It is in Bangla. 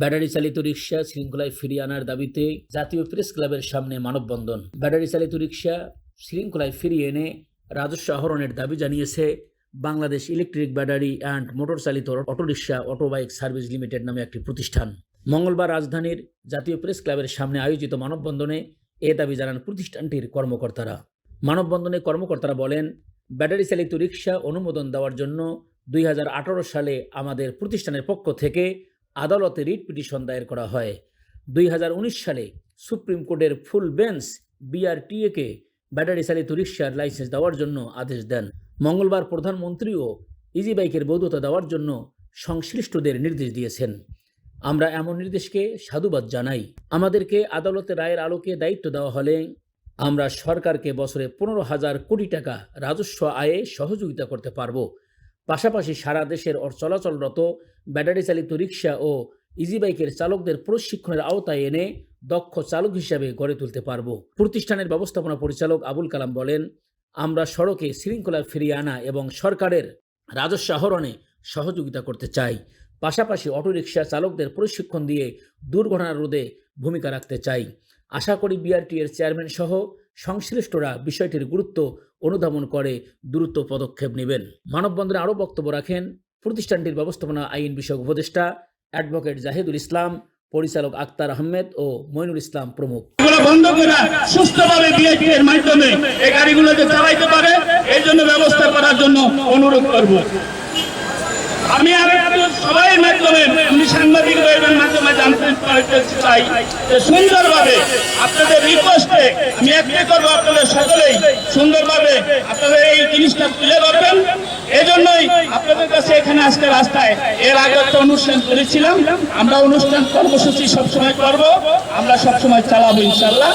ব্যাটারি চালিত রিক্সা শৃঙ্খলায় ফিরিয়ে আনার দাবিতে জাতীয় প্রেস ক্লাবের সামনে মানববন্ধন। ব্যাটারি চালিত রিক্সা শৃঙ্খলায় ফিরিয়ে এনে রাজস্ব আহরণের দাবি জানিয়েছে Bangladesh electric battery and motor চালিত অটোরিক্সা অটোবাইক সার্ভিস লিমিটেড নামে একটি প্রতিষ্ঠান। মঙ্গলবার রাজধানীর জাতীয় প্রেস ক্লাবের সামনে আয়োজিত মানববন্ধনে এ দাবি জানান প্রতিষ্ঠানটির কর্মকর্তারা। মানববন্ধনে কর্মকর্তারা বলেন ব্যাটারি চালিত রিক্সা অনুমোদন দেওয়ার জন্য দুই হাজার আঠারো সালে আমাদের প্রতিষ্ঠানের পক্ষ থেকে আদালতে রিট পিটিশন দায়ের করা হয়। দুই হাজার উনিশ সালে সুপ্রিম কোর্টের ফুল বেঞ্চ বিআরটিএকে ব্যাটারি চালিত রিক্সার লাইসেন্স দেওয়ার জন্য আদেশ দেন। মঙ্গলবার প্রধানমন্ত্রীও ইজি বাইকের বৈধতা দেওয়ার জন্য সংশ্লিষ্টদের নির্দেশ দিয়েছেন। আমরা এমন নির্দেশকে সাধুবাদ জানাই। আমাদেরকে আদালতের রায়ের আলোকে দায়িত্ব দেওয়া হলে আমরা সরকারকে বছরে পনেরো হাজার কোটি টাকা রাজস্ব আয়ে সহযোগিতা করতে পারব। পাশাপাশি সারা দেশের চলাচলরত ব্যাটারি চালিত রিক্সা ও ইজি বাইকের চালকদের প্রশিক্ষণের আওতায় এনে দক্ষ চালক হিসাবে গড়ে তুলতে পারব। প্রতিষ্ঠানের ব্যবস্থাপনা পরিচালক আবুল কালাম বলেন, আমরা সড়কে শৃঙ্খলা ফিরিয়ে আনা এবং সরকারের রাজস্ব আহরণে সহযোগিতা করতে চাই। পাশাপাশি অটোরিকশা চালকদের প্রশিক্ষণ দিয়ে দুর্ঘটনা রোধে ভূমিকা রাখতে চাই। আশা করি বিআরটি এর চেয়ারম্যান সহ সংশ্লিষ্টরা বিষয়টির গুরুত্ব অনুধাবন করে, দ্রুত পদক্ষেপ নেবেন। মানববন্ধনে আরও বক্তব্য রাখেন প্রতিষ্ঠানটির ব্যবস্থাপনা আইন বিষয়ক উপদেষ্টা অ্যাডভোকেট জাহিদুল ইসলাম, পরিচালক আক্তার আহমেদ ও মইনুল ইসলাম প্রমুখ। বন্ধ করে সুস্থভাবে বিআইপি এর মাধ্যমে এই গাড়িগুলোকে চালাইতে পারে এই জন্য ব্যবস্থা করার জন্য অনুরোধ করব। আমি আর মাধ্যমে আমি সাংবাদিক মাধ্যমে জানতে চাই যে সুন্দরভাবে আপনাদের রিকোয়েস্টে আমি করব আপনাদের সকলেই, সুন্দরভাবে আপনাদের এই জিনিসটা তুলে ধরবেন। এই জন্যই আপনাদের কাছে এখানে আজকে রাস্তায় এর আগে একটা অনুষ্ঠান করেছিলাম। আমরা অনুষ্ঠান কর্মসূচি সবসময় করব। আমরা সবসময় চালাবো ইনশাল্লাহ